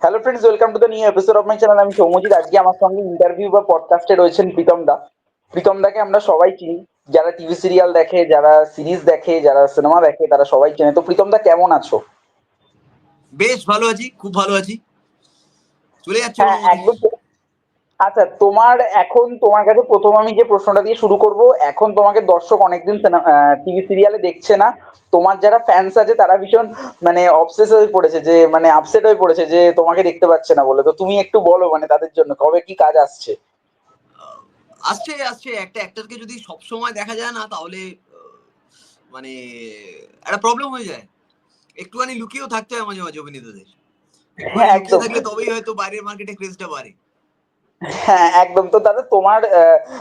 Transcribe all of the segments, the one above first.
Hello friends welcome to the new episode of my channel আমি সৌমজিৎ আজকে আমার সঙ্গে ইন্টারভিউ বা পডকাস্টে রয়েছেন প্রীতম দা। প্রীতম দাকে আমরা সবাই চিনি। যারা টিভি সিরিয়াল দেখে যারা সিরিজ দেখে যারা সিনেমা দেখে তারা সবাই চেনে। তো প্রীতম দা কেমন আছো? বেশ ভালো আছি খুব ভালো আছি। চলে যাচ্ছে হ্যাঁ একদম আচ্ছা তোমার এখন তোমার কাছে প্রথম আমি যে প্রশ্নটা দিয়ে শুরু করব এখন তোমাকে দর্শক অনেকদিন টিভি সিরিয়ালে দেখছে না। তোমার যারা ফ্যান্স আছে তারা ভীষণ মানে অবসেস হয়ে পড়েছে যে মানে আপসেট হয়ে পড়েছে যে তোমাকে দেখতে পাচ্ছে না বলে। তো তুমি একটু বলো মানে তাদের জন্য কবে কি কাজ আসছে? আসছে আসছে। একটা অ্যাক্টরকে যদি সব সময় দেখা যায় না তাহলে মানে একটা প্রবলেম হয়ে যায়। একটুখানি লুকিয়েও থাকতে হয় মাঝে মাঝে অভিনেতাদের। হ্যাঁ। থাকলে তবেই হয়তো বাইরের মার্কেটে ক্রেজটা বাড়ে। হ্যাঁ একদম। তো দাদা তোমার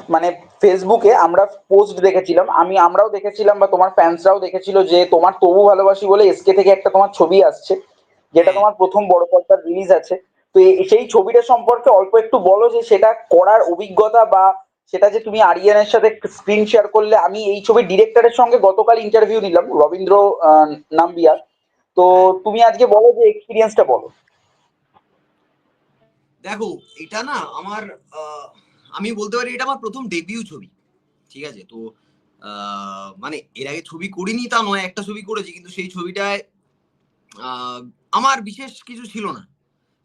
মানে ফেসবুকে আমরা পোস্ট দেখেছিলাম। আমি আমরাও দেখেছিলাম বা তোমার ফ্যান্সরাও দেখেছিল যে তোমার তবু ভালোবাসি বলে এসকে থেকে একটা তোমার ছবি আসছে যেটা হ্যাঁ। তোমার প্রথম বড় পর্দার রিলিজ আছে। তো সেই ছবিটা সম্পর্কে অল্প একটু বলো যে সেটা করার অভিজ্ঞতা বা সেটা যে তুমি আরিয়ানের সাথে স্ক্রিন শেয়ার করলে আমি এই ছবির ডিরেক্টরের সঙ্গে গতকাল ইন্টারভিউ নিলাম রবীন্দ্র নাম্বিয়ার। তো তুমি আজকে বলো যে এক্সপিরিয়েন্সটা বলো। দেখো, এটা না আমার আমি বলতে পারি এটা আমার প্রথম ডেবিউ ছবি, ঠিক আছে? তো মানে এর আগে ছবি করিনি তা নয়, একটা ছবি করেছি, কিন্তু সেই ছবিটায় আমার বিশেষ কিছু ছিল না।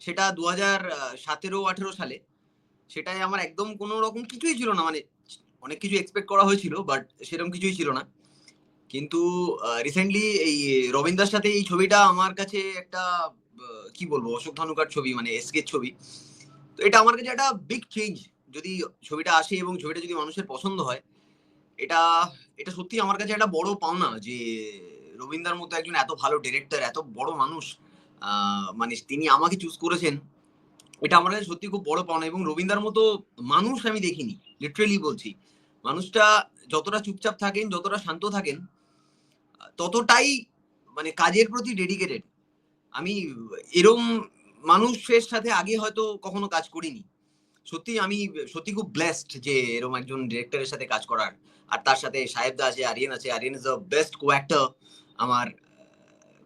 সেটা দু হাজার সতেরো, আঠেরো সালে সেটাই আমার একদম কোনো রকম কিছুই ছিল না মানে অনেক কিছু এক্সপেক্ট করা হয়েছিল বাট সেরকম কিছুই ছিল না। কিন্তু রিসেন্টলি এই রবীন্দ্রার সাথে এই ছবিটা আমার কাছে একটা কি বলব, অশোক ধানুকার ছবি মানে এসকের ছবি। তো এটা আমার কাছে একটা বিগ চেঞ্জ যদি ছবিটা আসে এবং ছবিটা যদি মানুষের পছন্দ হয়। এটা এটা সত্যি আমার কাছে একটা বড় পাওনা যে রবীন্দ্রার মতো একজন এত ভালো ডিরেক্টর এত বড় মানুষ মানে তিনি আমাকে চুজ করেছেন। এটা আমার কাছে সত্যি খুব বড় পাওনা এবং রবীন্দ্রার মতো মানুষ আমি দেখিনি লিটারেলি বলছি। মানুষটা যতটা চুপচাপ থাকেন, যতটা শান্ত থাকেন ততটাই মানে কাজের প্রতি ডেডিকেটেড আমি এরম মানুষের সাথে আগে হয়তো কখনো কাজ করিনি। সত্যি আমি সত্যি খুব ব্লেসড যে এরকম একজন ডিরেক্টরের সাথে কাজ করার। আর তার সাথে সাহেবদা আছে আরিয়ান আছে। Aryan is the best co actor আমার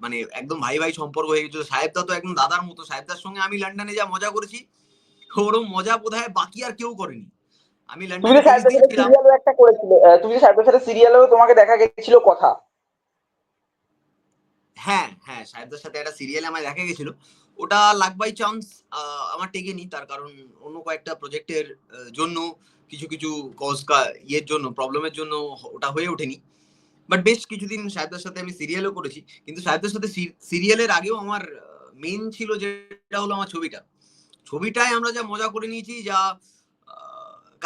মানে একদম ভাই ভাই সম্পর্ক হয়ে গেছিল। সাহেবদা তো একদম দাদার মতো। সাহেবদার সঙ্গে আমি লন্ডনে যা মজা করেছি ওরম মজা বোধহয় বাকি আর কেউ করেনি। আমি লন্ডনে একটা করেছিলে তুমি সাহেবের সাথে সিরিয়ালেও তোমাকে দেখা গেছিল কথা। হ্যাঁ হ্যাঁ সাহেবদের সাথে একটা সিরিয়ালে আমায় দেখা গেছিল। ওটা লাক বাই চান্স আমার টেকেনি তার কারণ অন্য কয়েকটা প্রজেক্টের জন্য, কিছু কিছু কজ ইয়ের জন্য প্রবলেমের জন্য ওটা হয়ে ওঠেনি। বাট বেশ কিছুদিন সাহেবদের সাথে আমি সিরিয়ালও করেছি, কিন্তু সাহেবদের সাথে সিরিয়ালের আগেও আমার মেন ছিল যেটা হলো আমার ছবিটা। ছবিটায় আমরা যা মজা করে নিয়েছি, যা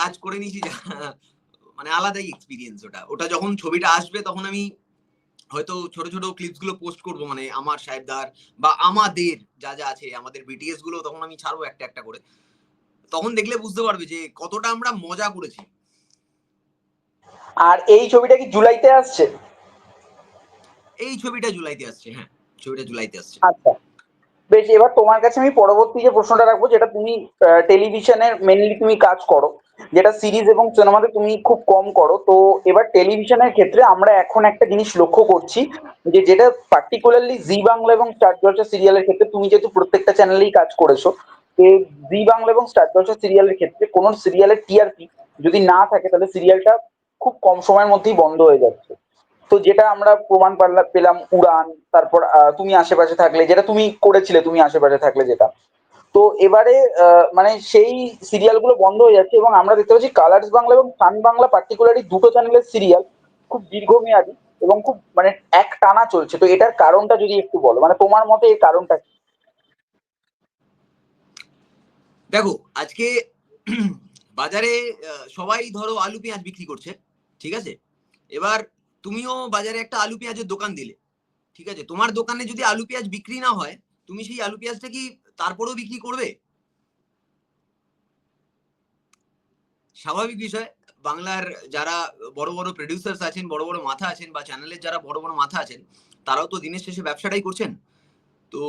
কাজ করে নিয়েছি, যা মানে আলাদাই এক্সপিরিয়েন্স ওটা। ওটা যখন ছবিটা আসবে, তখন আমি হয়তো ছোট ছোট ক্লিপসগুলো পোস্ট করব মানে আমার সাহেবদার বা আমাদের যা যা আছে আমাদের বিটিএসগুলো তখন আমি ছাড়বো একটা একটা করে। তখন দেখলে বুঝতে পারবে যে কতটা আমরা মজা করেছি। আর এই ছবিটা কি জুলাইতে আসছে? এই ছবিটা জুলাইতে আসছে হ্যাঁ। ছবিটা জুলাইতে আসছে। আচ্ছা। বেশ এবার তোমার কাছে আমি পরবর্তী যে প্রশ্নটা রাখব যেটা তুমি টেলিভিশনের মেনলি তুমি কাজ করো যেটা সিরিজ এবং সিনেমাতে তুমি খুব কম করো। তো এবার টেলিভিশনের ক্ষেত্রে আমরা এখন একটা জিনিস লক্ষ্য করছি যে যেটা পার্টিকুলারলি জি বাংলা এবং স্টার জলসা সিরিয়ালের ক্ষেত্রে তুমি যেহেতু প্রত্যেকটা চ্যানেলেই কাজ করেছ জি বাংলা এবং স্টার জলসা সিরিয়ালের ক্ষেত্রে কোন সিরিয়ালের টিআরপি যদি না থাকে তাহলে সিরিয়ালটা খুব কম সময়ের মধ্যেই বন্ধ হয়ে যাচ্ছে। তো যেটা আমরা প্রমাণ পেলাম উড়ান, তারপর তুমি আশেপাশে থাকলে, যেটা তুমি করেছিলে, তুমি আশেপাশে থাকলে যেটা। তো এবারে মানে সেই সিরিয়ালগুলো বন্ধ হয়ে যাচ্ছে এবং আমরা দেখতে পাচ্ছি কালার্স বাংলা এবং সান বাংলা পার্টিকুলারলি দুটো চ্যানেলের সিরিয়াল খুব দীর্ঘমেয়াদী এবং খুব মানে এক টানা চলছে। তো এটার কারণটা যদি একটু বলো মানে তোমার মতে এই কারণটা কি? দেখো, আজকে বাজারে সবাই ধরো আলু পেঁয়াজ বিক্রি করছে, ঠিক আছে? এবার তুমিও বাজারে একটা আলু পেঁয়াজের দোকান দিলে, ঠিক আছে? তোমার দোকানে যদি আলু পেঁয়াজ বিক্রি না হয়, তুমি সেই আলু পেঁয়াজটা কি তারপরেও বিক্রি করবে? স্বাভাবিক বিষয়, বাংলার যারা বড় বড় প্রডিউসার্স আছেন, বড় বড় মাথা আছেন বা চ্যানেলের যারা বড় বড় মাথা আছেন, তারাও তো দিনের শেষে ব্যবসাটাই করছেন। তো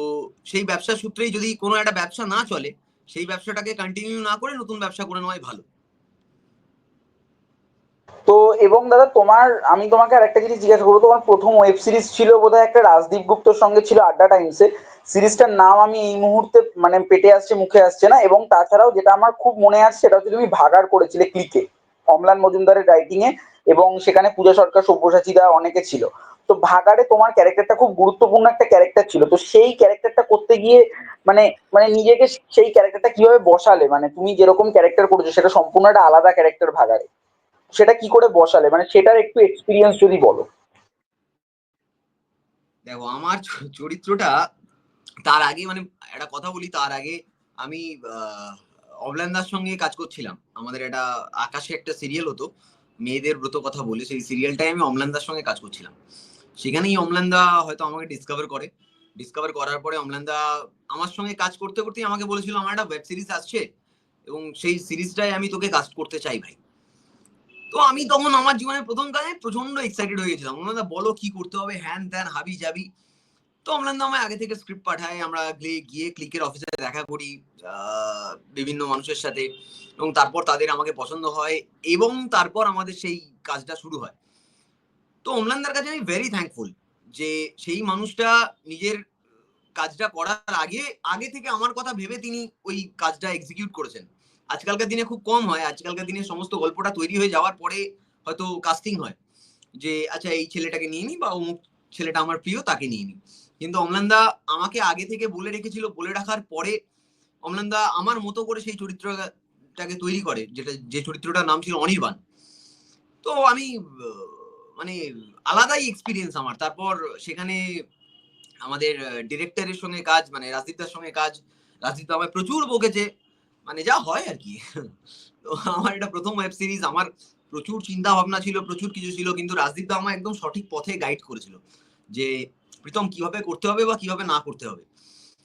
সেই ব্যবসা সূত্রেই যদি কোনো একটা ব্যবসা না চলে, সেই ব্যবসাটাকে কন্টিনিউ না করে নতুন ব্যবসা করে নেওয়াই ভালো। তো এবং দাদা তোমার, আমি তোমাকে আর একটা জিনিস জিজ্ঞাসা করব, তোমার প্রথম ওয়েব সিরিজ ছিল বোধহয় একটা রাজদীপ গুপ্তর সঙ্গে ছিল আড্ডা টাইমসে সিরিজটার নাম আমি এই মুহূর্তে মানে পেটে আসছে, মুখে আসছে না এবং তাছাড়াও যেটা আমার খুব মনে আছে সেটা হচ্ছে তুমি ভাগার করেছিলে ক্লিকে অমলান মজুমদারের রাইটিং এ এবং সেখানে পূজা সরকার সব্যসাচীদা অনেকে ছিল। তো ভাগাড়ে তোমার ক্যারেক্টারটা খুব গুরুত্বপূর্ণ একটা ক্যারেক্টার ছিল। তো সেই ক্যারেক্টারটা করতে গিয়ে মানে মানে নিজেকে সেই ক্যারেক্টারটা কীভাবে বসালে? মানে তুমি যেরকম ক্যারেক্টার করেছ, সেটা সম্পূর্ণ একটা আলাদা ক্যারেক্টার ভাগাড়ে। সেটা কি করে বসালে? মানে সেটার একটু এক্সপিরিয়েন্স যদি বলো। দেখো, আমার চরিত্রটা তার আগে মানে একটা কথা বলি, তার আগে আমি অবলান্দার সঙ্গে কাজ করছিলাম। আমাদের একটা আকাশে একটা সিরিয়াল হতো, মেয়েদের ব্রত কথা বলে, সেই সিরিয়ালটাই আমি অমলান্দার সঙ্গে কাজ করছিলাম। সেখানেই অমলান্দা হয়তো আমাকে ডিসকভার করে। ডিসকভার করার পরে অমলান্দা আমার সঙ্গে কাজ করতে করতেই আমাকে বলেছিল, আমার একটা ওয়েব সিরিজ আসছে এবং সেই সিরিজটাই আমি তোকে কাজ করতে চাই ভাই। তো আমি তখন আমার জীবনের প্রথম কাজে প্রচণ্ড এক্সাইটেড হয়ে গেছিলাম। অমলান্দা বলো কি করতে হবে, হ্যান ত্যান, হাবি যাবি তো অমলান্দা আমায় আগে থেকে স্ক্রিপ্ট পাঠায় আমরা গিয়ে ক্লিকের অফিসে দেখা করি বিভিন্ন মানুষের সাথে। এবং তারপর তাদের আমাকে পছন্দ হয়, এবং তারপর আমাদের সেই কাজটা শুরু হয়। তো অমলান্দার কাছে আমি ভেরি থ্যাঙ্কফুল যে সেই মানুষটা নিজের কাজটা করার আগে আগে থেকে আমার কথা ভেবে তিনি ওই কাজটা এক্সিকিউট করেছেন। আজকালকার দিনে খুব কম হয়। আজকালকার দিনে সমস্ত গল্পটা তৈরি হয়ে যাওয়ার পরে হয়তো কাস্টিং হয়। যে আচ্ছা এই ছেলেটাকে নিয়ে নি বা অমুক ছেলেটা আমার প্রিয়, তাকে নিয়ে নি। কিন্তু অমলান্দা আমাকে আগে থেকে বলে রেখেছিল, বলে রাখার পরে অমলান্দা আমার মতো করে সেই চরিত্রটাকে তৈরি করে, যেটা, যে চরিত্রটার নাম ছিল অনির্বাণ। তো আমি মানে আলাদাই এক্সপিরিয়েন্স আমার। তারপর সেখানে আমাদের ডিরেক্টরের সঙ্গে কাজ মানে রাজদীপদার সঙ্গে কাজ, রাজদীপ আমায় প্রচুর বকেছে। মানে যা হয় আর কি। তো আমার এটা প্রথম ওয়েব সিরিজ আমার প্রচুর চিন্তা ভাবনা ছিল, প্রচুর কিছু ছিল, কিন্তু রাজদীপ দা আমার একদম সঠিক পথে গাইড করেছিল যে, প্রীতম কীভাবে করতে হবে বা কীভাবে না করতে হবে।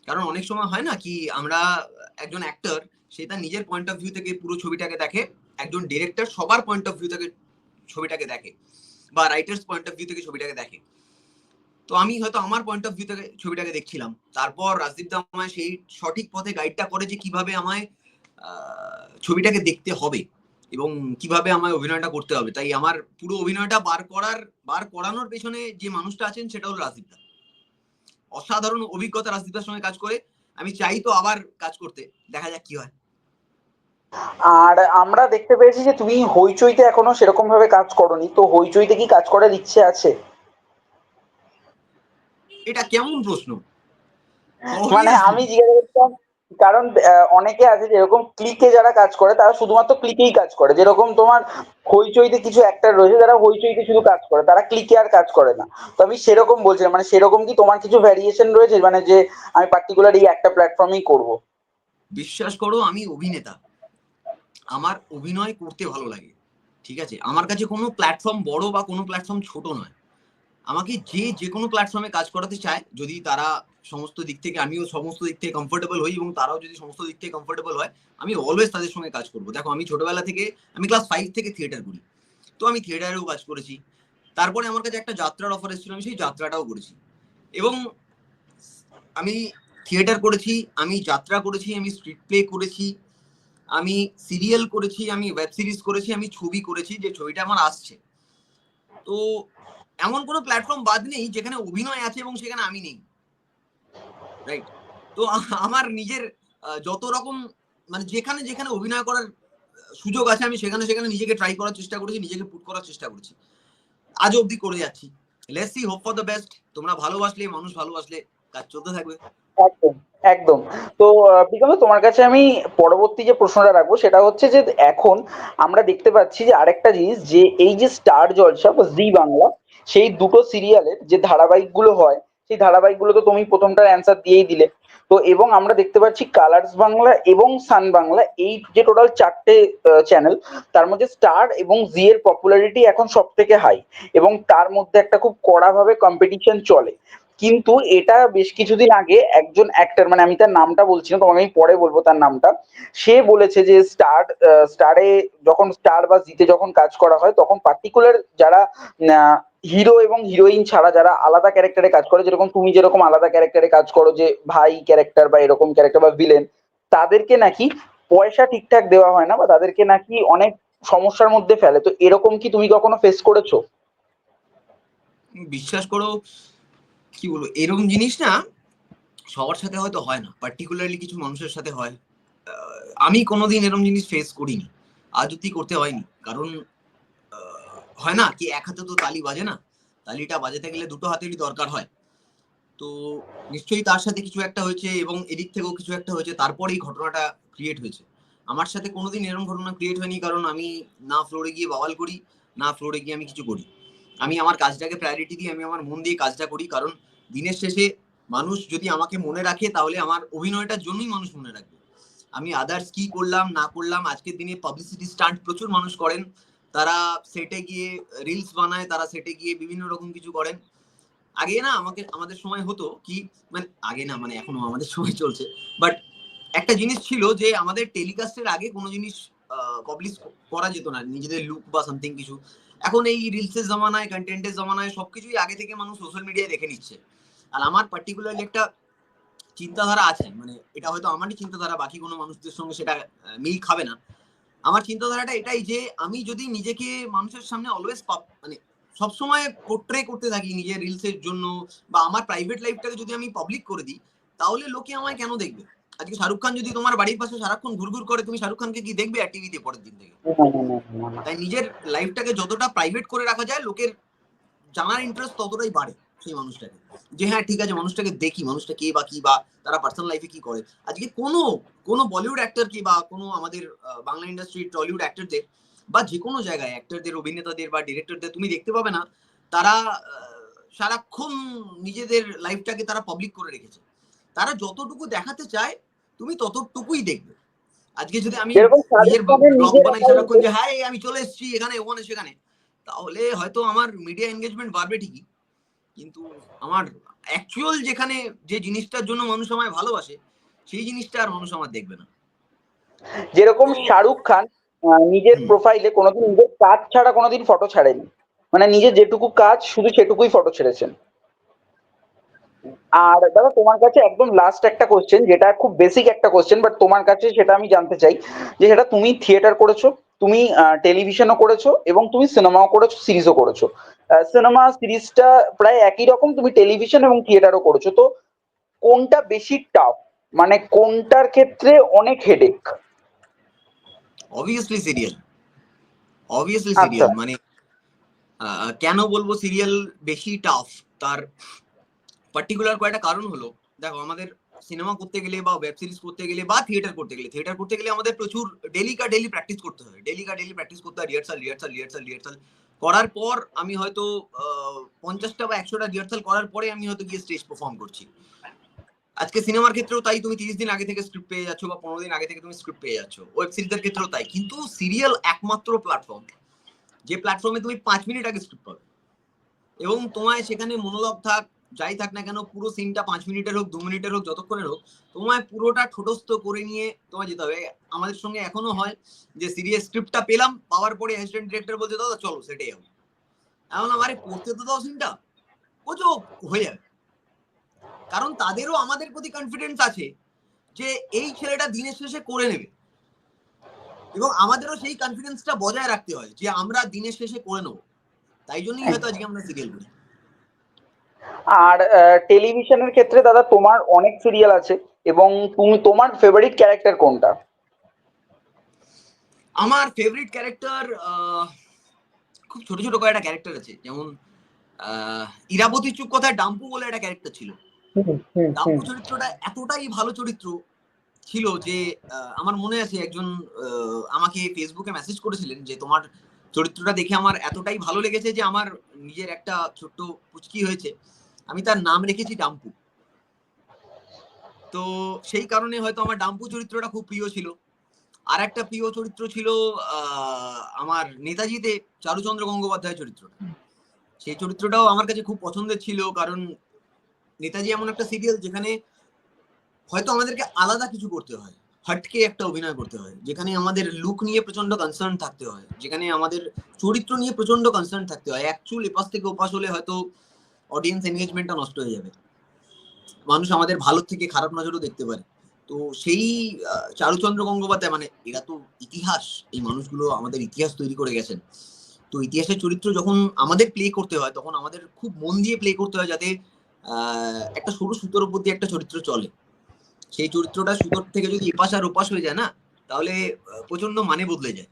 কারণ অনেক সময় হয় না কি, আমরা একজন অ্যাক্টর সে তার নিজের পয়েন্ট অফ ভিউ থেকে পুরো ছবিটাকে দেখে, একজন ডিরেক্টর সবার পয়েন্ট অফ ভিউ থেকে ছবিটাকে দেখে, বা রাইটার্স পয়েন্ট অফ ভিউ থেকে ছবিটাকে দেখে। তো আমি হয়তো আমার পয়েন্ট অফ ভিউ থেকে ছবিটাকে দেখছিলাম। তারপর রাজদীপ দা আমায় সেই সঠিক পথে গাইডটা করে যে কীভাবে আমায় ছবিটাকে দেখতে হবে এবং কীভাবে আমায় অভিনয়টা করতে হবে। তাই আমার পুরো অভিনয়টা বার করার বার করানোর পেছনে যে মানুষটা আছেন সেটা হলো রাজদীপ দা অসাধারণ অভিজ্ঞতা রাজদীপদার সঙ্গে কাজ করে। আমি চাই তো আবার কাজ করতে। দেখা যাক কি হয়। আর আমরা দেখতে পেয়েছি যে তুমি হইচইতে এখনও সেরকম ভাবে কাজ করনি। তো হইচইতে কি কাজ করার ইচ্ছে আছে? এটা কেমন প্রশ্ন? মানে আমি জিজ্ঞাসা করছিলাম কারণ অনেকে আছে যেরকম ক্লিকে যারা কাজ করে, তারা শুধুমাত্র ক্লিকেই কাজ করে। যেরকম তোমার হইচইতে কিছু একটা রয়েছে, যারা হইচইতে শুধু কাজ করে, তারা ক্লিকে আর কাজ করে না। তো আমি সেরকম বলছিলাম মানে সেরকম কি তোমার কিছু ভ্যারিয়েশন রয়েছে? মানে যে আমি পার্টিকুলার এই একটা প্ল্যাটফর্মেই করব। বিশ্বাস করো, আমি অভিনেতা। আমার অভিনয় করতে ভালো লাগে, ঠিক আছে? আমার কাছে কোনো প্ল্যাটফর্ম বড় বা কোনো প্ল্যাটফর্ম ছোট নয়। আমাকে যে যে কোনো প্ল্যাটফর্মে কাজ করাতে চায়, যদি তারা সমস্ত দিক থেকে, আমিও সমস্ত দিক থেকে কমফোর্টেবল হই এবং তারাও যদি সমস্ত দিক থেকে কমফোর্টেবল হয়, আমি অলওয়েজ তাদের সঙ্গে কাজ করব। দেখো, আমি ছোটবেলা থেকে, আমি ক্লাস ফাইভ থেকে থিয়েটার করি। তো আমি থিয়েটারেও কাজ করেছি। তারপরে আমার কাছে একটা যাত্রার অফার এসেছিল, আমি সেই যাত্রাটাও করেছি। এবং আমি থিয়েটার করেছি, আমি যাত্রা করেছি, আমি স্ট্রিট প্লে করেছি, আমি সিরিয়াল করেছি, আমি ওয়েব সিরিজ করেছি, আমি ছবি করেছি, যে ছবিটা আমার আসছে। তো এমন কোনো প্ল্যাটফর্ম বাদ নেই যেখানে অভিনয় আছে এবং সেখানে আমি নেই। রাইট তো আমার নিজের যত রকম মানে যেখানে যেখানে অভিনয় করার সুযোগ আছে আমি সেখানে সেখানে নিজেকে ট্রাই করার চেষ্টা করেছি, নিজেকে পুট করার চেষ্টা করেছি। আজ অবধি করে যাচ্ছি। Let's see hope for the best তোমরা ভালোবাসলে, মানুষ ভালোবাসলে, কাজ চলতে থাকবে। একদম একদম। তো প্রীতম তোমার কাছে আমি পরবর্তী যে প্রশ্নটা রাখব, সেটা হচ্ছে যে এখন আমরা দেখতে পাচ্ছি যে আরেকটা জিনিস, যে এই যে স্টার জলসা বা জি বাংলা সেই দুটো সিরিয়ালের যে ধারাবাহিকগুলো হয়, সেই ধারাবাহিকগুলো তো তুমি প্রথমটার অ্যান্সার দিয়েই দিলে। তো এবং আমরা দেখতে পাচ্ছি কালার্স বাংলা এবং সান বাংলা, এই যে টোটাল চারটে চ্যানেল তার মধ্যে স্টার এবং জি এর পপুলারিটি এখন সব থেকে হাই এবং তার মধ্যে একটা খুব কড়াভাবে কম্পিটিশন চলে। কিন্তু এটা বেশ কিছুদিন আগে একজন অ্যাক্টর মানে আমি তার নামটা বলছি না, তোমাকে আমি পরে বলব তার নামটা, সে বলেছে যে স্টার স্টারে যখন স্টার বা জিতে যখন কাজ করা হয়, তখন পার্টিকুলার যারা হিরো এবং হিরোইন ছাড়া যারা আলাদা ক্যারেক্টারে কাজ করে, যেরকম তুমি যেরকম আলাদা ক্যারেক্টারে কাজ করো, যে ভাই ক্যারেক্টার বা এরকম ক্যারেক্টার বা ভিলেন তাদেরকে নাকি পয়সা ঠিকঠাক দেওয়া হয় না বা তাদেরকে নাকি অনেক সমস্যার মধ্যে ফেলে। তো এরকম কি তুমি কখনো ফেস করেছ? বিশ্বাস করো, কি বলব, এরকম জিনিস না সবার সাথে হয়তো হয় না পার্টিকুলারলি কিছু মানুষের সাথে হয়। আমি কোনোদিন এরকম জিনিস ফেস করিনি আজ অব্দি করতে হয়নি, কারণ হয় না কি এক হাতে তো তালি বাজে না? তালিটা বাজাতে গেলে দুটো হাতেরই দরকার হয়। তো নিশ্চয়ই তার সাথে কিছু একটা হয়েছে এবং এদিক থেকেও কিছু একটা হয়েছে, তারপরেই ঘটনাটা ক্রিয়েট হয়েছে। আমার সাথে কোনোদিন এরকম ঘটনা ক্রিয়েট হয়নি, কারণ আমি না ফ্লোরে গিয়ে বাওয়াল করি, না ফ্লোরে গিয়ে আমি কিছু করি। আমি আমার কাজটাকে প্রায়োরিটি দিই আমি আমার মন দিয়ে কাজটা করি, কারণ দিনের শেষে মানুষ যদি আমাকে মনে রাখে, তাহলে আমার অভিনয়টার জন্যই মানুষ মনে রাখবে। আমি আদার্স কি করলাম, না করলাম, আজকের দিনে পাবলিসিটি স্টান্ট প্রচুর মানুষ করেন। তারা সেটে গিয়ে রিলস বানায়, তারা সেটে গিয়ে বিভিন্ন রকম কিছু করেন। আগে না আমাকে, আমাদের সময় হতো কি মানে আগে না মানে এখনও আমাদের সময় চলছে। বাট একটা জিনিস ছিল যে আমাদের টেলিকাস্টের আগে কোনো জিনিস পাবলিশ করা যেত না, নিজেদের লুক বা সামথিং কিছু। এখন এই রিলসের জামানায় কন্টেন্টের জামানায় সবকিছুই আগে থেকে মানুষ সোশ্যাল মিডিয়ায় দেখে নিচ্ছে। আর আমার পার্টিকুলারলি একটা চিন্তাধারা আছে মানে এটা হয়তো আমারই চিন্তাধারা, বাকি কোনো মানুষদের সঙ্গে সেটা মিল খাবে না। আমার চিন্তাধারাটা এটাই যে আমি যদি নিজেকে মানুষের সামনে অলওয়েজ মানে সবসময় পোর্ট্রে করতে থাকি নিজের রিলসের জন্য বা আমার প্রাইভেট লাইফটাকে যদি আমি পাবলিক করে দিই তাহলে লোকে আমায় কেন দেখবে? আজকে শাহরুখ খান যদি তোমার বাড়ির পাশে সারাক্ষণ ঘুরঘুর করে তুমি শাহরুখ খানকে কি দেখবে আর টিভিতে পরের দিন থেকে? তাই নিজের লাইফটাকে যতটা প্রাইভেট করে রাখা যায় লোকের জানার ইন্টারেস্ট ততটাই বাড়ে। সেই মানুষটাকে। যে হ্যাঁ ঠিক আছে মানুষটাকে দেখি মানুষটা কে বা কি বা তারা পার্সোনাল লাইফে কি করে। আজকে কোনো কোনো বলিউড অ্যাক্টর কি বা কোনো আমাদের বাংলা ইন্ডাস্ট্রি টলিউড অ্যাক্টরদের বা যে কোনো জায়গায় অ্যাক্টরদের অভিনেতাদের বা ডিরেক্টরদের তুমি দেখতে পাবে না তারা সারাক্ষণ নিজেদের লাইফটাকে তারা পাবলিক করে রেখেছে। তারা যতটুকু দেখাতে চায় তুমি ততটুকুই দেখবে। আজকে যদি আমি নিজের শাহরুখ ব্লগ বানাই সারাক্ষণ যে হ্যাঁ আমি চলে এসেছি এখানে ওখানে সেখানে তাহলে হয়তো আমার মিডিয়া এনগেজমেন্ট বাড়বে ঠিকই। কিন্তু আমার অ্যাকচুয়াল যেখানে যে জিনিসটার জন্য মানুষ আমায় ভালোবাসে সেই জিনিসটা আর মানুষ আমার দেখবে না। যেরকম শাহরুখ খান নিজের প্রোফাইলে কোনোদিন নিজের কাজ ছাড়া কোনোদিন ফটো ছাড়েনি। মানে নিজের যেটুকু কাজ শুধু সেটুকুই ফটো ছেড়েছেন। আর দাদা তোমার কাছে একদম লাস্ট একটা কোশ্চেন যেটা খুব বেসিক একটা কোশ্চেন বাট তোমার কাছে সেটা আমি জানতে চাই যে সেটা তুমি থিয়েটার করেছ? তুমি টেলিভিশনও করেছ এবং তুমি সিনেমাও করেছ সিরিজও করেছ। সিনেমা সিরিজটা প্রায় একই রকম তুমি টেলিভিশন এবং থিয়েটারও করেছ। তো কোনটা বেশি টাফ মানে কোনটার ক্ষেত্রে অনেক headache obviously serial obviously. Serial মানে কেন বলব সিরিয়াল বেশি টাফ তার পার্টিকুলার কয়েকটা কারণ হলো। দেখো আমাদের সিনেমা করতে গেলে বা ওয়েব সিরিজ করতে গেলে বা থিয়েটার করতে গেলে থিয়েটার করতে গেলে আমাদের প্রচুর ডেলি কা ডেলি প্র্যাকটিস করতে হয়। ডেলি কা ডেলি প্র্যাকটিস করতে হয় রিহার্সাল রিহার্সাল রিহার্সাল রিহার্সাল করার পর আমি হয়তো পঞ্চাশটা বা একশোটা রিহার্সাল করার পরে আমি হয়তো গিয়ে স্টেজ পারফর্ম করছি। আজকে সিনেমার ক্ষেত্রেও তাই তুমি তিরিশ দিন আগে থেকে স্ক্রিপ্ট পেয়ে যাচ্ছ বা পনেরো দিন আগে থেকে তুমি স্ক্রিপ্ট পেয়ে যাচ্ছ। ওয়েব সিরিজের ক্ষেত্রেও তাই। কিন্তু সিরিয়াল একমাত্র প্ল্যাটফর্ম যে প্ল্যাটফর্মে তুমি পাঁচ মিনিট আগে স্ক্রিপ্ট পাবে। এবং তোমায় সেখানে মনোলগ থাক যাই থাক না কেন, পুরো সিনটা পাঁচ মিনিটের হোক, দু মিনিটের হোক, যতক্ষণের হোক, তোমায় পুরোটা ঠোঁটস্থ করে নিয়ে তোমায় যেতে হবে। আমাদের সঙ্গে এখনও হয় যে সিরিয়াস স্ক্রিপ্টটা পেলাম, পাওয়ার পরে অ্যাসিস্ট্যান্ট ডিরেক্টর বলছে, দাদা, চলো, সেটাই হবে। এমন আরে, পড়তে তো দাও সিনটা ও হয়ে যাবে। কারণ তাদেরও আমাদের প্রতি কনফিডেন্স আছে যে এই ছেলেটা দিনের শেষে করে নেবে। এবং আমাদেরও সেই কনফিডেন্সটা বজায় রাখতে হয় যে আমরা দিনের শেষে করে নেব। তাই জন্যই হয়তো আজকে আমরা সিরিয়াল করি আর টেলিভিশনের ক্ষেত্রে দাদা তোমার অনেক সিরিয়াল আছে এবং তুমি তোমার ফেভারিট ক্যারেক্টার কোনটা? আমার ফেভারিট ক্যারেক্টার খুব ছোট ছোট কয়েকটা ক্যারেক্টার আছে। যেমন ইরাবতী চুপ কথায় ডাম্পু বলে একটা ক্যারেক্টার ছিল। ডাম্পু চরিত্রটা এতটাই ভালো চরিত্র ছিল যে আমার মনে আছে একজন আমাকে ফেসবুকে মেসেজ করেছিলেন যে তোমার চরিত্রটা দেখে আমার এতটাই ভালো লেগেছে যে আমার নিজের একটা ছোট্ট পুচকি হয়েছে। আমি তার নাম রেখেছি ডাম্পু। তো সেই কারণে হয়তো আমার ডাম্পু চরিত্রটা খুব প্রিয় ছিল। আর একটা প্রিয় চরিত্র ছিল আমার নেতাজিতে চারুচন্দ্র গঙ্গোপাধ্যায় চরিত্রটা। সেই চরিত্রটাও আমার কাছে খুব পছন্দের ছিল কারণ নেতাজি এমন একটা সিরিয়াল যেখানে হয়তো আমাদেরকে আলাদা কিছু করতে হয়। হটকে একটা অভিনয় করতে হয়, যেখানে আমাদের লুক নিয়ে প্রচণ্ড কনসার্ন থাকতে হয়, যেখানে আমাদের চরিত্র নিয়ে প্রচণ্ড কনসার্ন থাকতে হয়। অ্যাকচুয়াল এপাশ থেকে ওপাশ হলে হয়তো অডিয়েন্স এনগেজমেন্টটা নষ্ট হয়ে যাবে। মানুষ আমাদের ভালো থেকে খারাপ নজরও দেখতে পারে। তো সেই চারুচন্দ্র গঙ্গোপাধ্যায় মানে এরা তো ইতিহাস, এই মানুষগুলো আমাদের ইতিহাস তৈরি করে গেছেন। তো ইতিহাসের চরিত্র যখন আমাদের প্লে করতে হয়, তখন আমাদের খুব মন দিয়ে প্লে করতে হয় যাতে একটা সরু সুতোর উপর দিয়ে একটা চরিত্র চলে। সেই চরিত্রটা সুতোর থেকে যদি এপাশ আর ওপাশ হয়ে যায় না তাহলে প্রচণ্ড মানে বদলে যায়।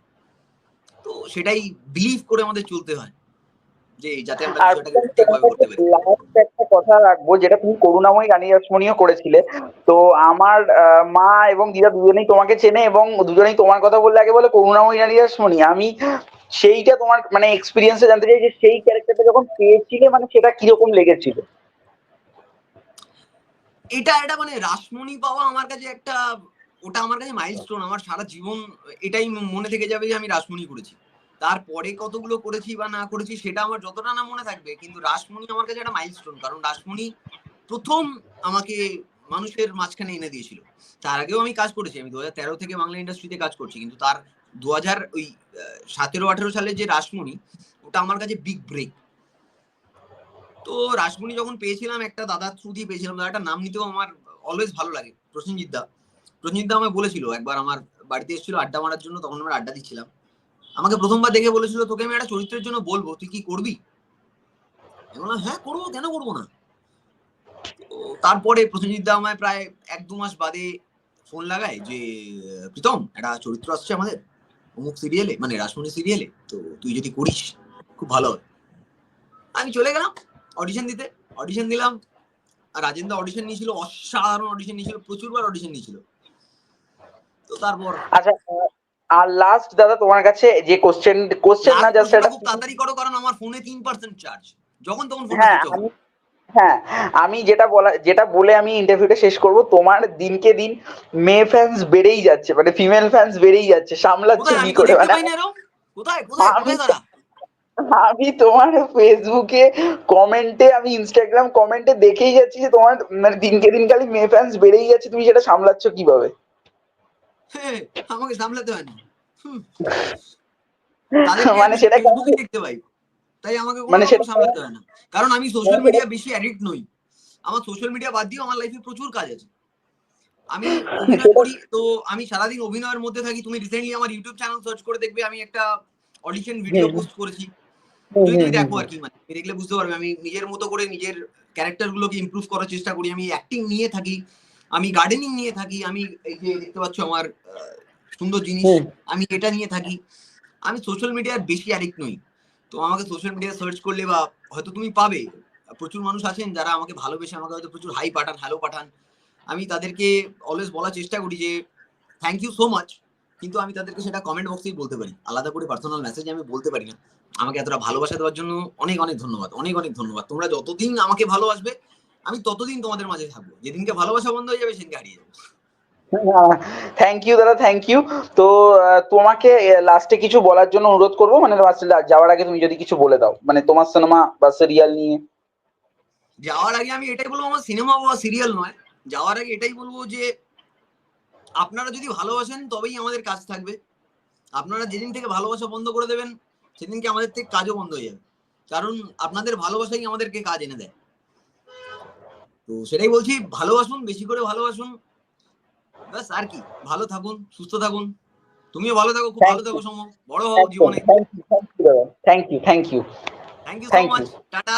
তো সেটাই বিলিভ করে আমাদের চলতে হয় যে যাতে আমরা বিষয়টাকে করতে পারি। একটা কথা রাখব যেটা তুমি করুণাময়ী গানি রসমণীও করেছিলে। তো আমার মা এবং দিদা দুজনেই তোমাকে চেনে এবং দুজনেই তোমার কথা বললে আগে বলে করুণাময়ী গানি রসমণী আমি সেইটা তোমার মানে এক্সপিরিয়েন্সে জানতে চাই যে সেই ক্যারেক্টারটা যখন পেয়েছিলে মানে সেটা কীরকম লেগেছিল? এটা এটা মানে রাসমণি পাওয়া আমার কাছে একটা, ওটা আমার কাছে মাইলস্টোন আমার সারা জীবন এটাই মনে থেকে যাবে যে আমি রাসমণি করেছি। তারপরে কতগুলো করেছি বা না করেছি সেটা আমার যতটা না মনে থাকবে, কিন্তু রাসমণি আমার কাছে একটা মাইলস্টোন কারণ রাসমণি প্রথম আমাকে মানুষের মাঝখানে এনে দিয়েছিল। তার আগেও আমি কাজ করেছি, আমি দু তেরো থেকে বাংলা ইন্ডাস্ট্রিতে কাজ করছি, কিন্তু তার দু হাজার ওই সতেরো আঠেরো সালে যে রাসমণি, ওটা আমার কাছে বিগ ব্রেক তো রাসমণি যখন পেয়েছিলাম, একটা দাদার থ্রু দিয়ে পেয়েছিলাম। দাদাটার নাম নিতেও আমার অলওয়েজ ভালো লাগে, প্রসেনজিৎ দা। প্রসেনজিৎ দা আমায় বলেছিল, একবার আমার বাড়িতে এসেছিল আড্ডা মারার জন্য, তখন আমরা আড্ডা দিচ্ছিলাম। আমাকে প্রথমবার দেখে বলেছিল, তোকে আমি একটা চরিত্রের জন্য বলব, তুই কি করবি? বললাম হ্যাঁ করব, কেন করব না? তারপরে প্রসেনজিৎ দা আমায় প্রায় এক দু মাস বাদে ফোন লাগায় যে, প্রীতম, একটা চরিত্র আসছে আমাদের, অমুক সিরিয়ালে মানে রাসমণি সিরিয়ালে তো তুই যদি করিস, খুব ভালো হয় আমি চলে গেলাম। অডিশন দিতে অডিশন দিলাম। আর রাজেন্দ্র অডিশন নিয়েছিল অসাধারণ অডিশন নিয়েছিল প্রচুরবার অডিশন নিয়েছিল। তো তারপর আচ্ছা আর লাস্ট দাদা তোমার কাছে যে কোশ্চেন কোশ্চেন না জাস্ট এটা তাড়াতাড়ি করো কারণ আমার ফোনে তিন পার্সেন্ট চার্জ যখন তখন ফোন হ্যাঁ আমি হ্যাঁ আমি যেটা বলা যেটা বলে আমি ইন্টারভিউটা শেষ করব তোমার দিনকে দিন মেয়ে ফ্যান্স বেড়েই যাচ্ছে মানে ফিমেল ফ্যান্স বেড়েই যাচ্ছে সামলাচ্ছে কি করে মানে কোথায়? কোথায়? কোথায় তারা আমি তোমার ফেসবুকে কমেন্টে আমি ইনস্টাগ্রাম কমেন্টে দেখেই যাচ্ছি যে তোমার মানে দিনকে দিন খালি মেয়ে ফ্যান্স বেড়েই যাচ্ছে তুমি সেটা সামলাচ্ছ কীভাবে? আমাকে সামলাতে হয় না। মানে সেটা দেখতে পাই। তাই আমাকে মানে সেটা- সামলাতে হয় না। কারণ আমি সোশ্যাল মিডিয়া বেশি অ্যাডিক্ট নই। আমার সোশ্যাল মিডিয়া বাদ দিয়েও আমার লাইফে প্রচুর কাজ আছে। আমি অভিনয় করি তো আমি সারাদিন অভিনয়ের মধ্যে থাকি। তুমি রিসেন্টলি আমার ইউটিউব চ্যানেল সার্চ করে দেখবে আমি একটা অডিশন ভিডিও পোস্ট করেছি। তুমি যদি দেখো আর কি মানে দেখলে বুঝতে পারবে। আমি নিজের মতো করে নিজের ক্যারেক্টার গুলোকে ইমপ্রুভ করার চেষ্টা করি। আমি অ্যাক্টিং নিয়ে থাকি আমি গার্ডেনিং নিয়ে থাকি আমি এই যে দেখতে পাচ্ছ আমার সুন্দর জিনিস আমি এটা নিয়ে থাকি। আমি সোশ্যাল মিডিয়ার বেশি অ্যাডিক্ট নই। তো আমাকে সোশ্যাল মিডিয়া সার্চ করলে বা হয়তো তুমি পাবে। প্রচুর মানুষ আছেন যারা আমাকে ভালোবেসে আমাকে হয়তো প্রচুর হাই পাঠান হ্যালো পাঠান। আমি তাদেরকে অলওয়েজ বলার চেষ্টা করি যে থ্যাংক ইউ সো মাচ কিন্তু আমি তাদেরকে সেটা কমেন্ট বক্সেই বলতে পারি। আলাদা করে পার্সোনাল মেসেজ আমি বলতে পারি না। আমাকে এতটা ভালোবাসা দেওয়ার জন্য অনেক অনেক ধন্যবাদ অনেক অনেক ধন্যবাদ। তোমরা যতদিন আমাকে ভালোবাসবে আমি ততদিন তোমাদের মাঝে থাকব। যেদিনকে ভালোবাসা বন্ধ হয়ে যাবে সেদিনকে হারিয়ে যাব। থ্যাংক ইউ দাদা থ্যাংক ইউ তো তোমাকে লাস্টে কিছু বলার জন্য অনুরোধ করব? মানে যাওয়ার আগে তুমি যদি কিছু বলে দাও। মানে তোমার সিনেমা বা সিরিয়াল নিয়ে। যাওয়ার আগে আমি এটাই বলব আমার সিনেমা বা সিরিয়াল নয়। যাওয়ার আগে এটাই বলব যে আপনারা যদি ভালোবাসেন তবেই আমাদের কাজ থাকবে। আপনারা যেদিন থেকে ভালোবাসা বন্ধ করে দেবেন সেদিনকে আমাদের থেকে কাজও বন্ধ হয়ে যাবে। কারণ আপনাদের ভালোবাসাই আমাদেরকে কাজ এনে দেয়। তো সেটাই বলছি ভালোবাসুন বেশি করে ভালোবাসুন। ব্যাস আর কি। ভালো থাকুন সুস্থ থাকুন। তুমিও ভালো থাকো খুব ভালো থাকো. সম বড় হও জীবনে। Thank you thank you thank you so much tata.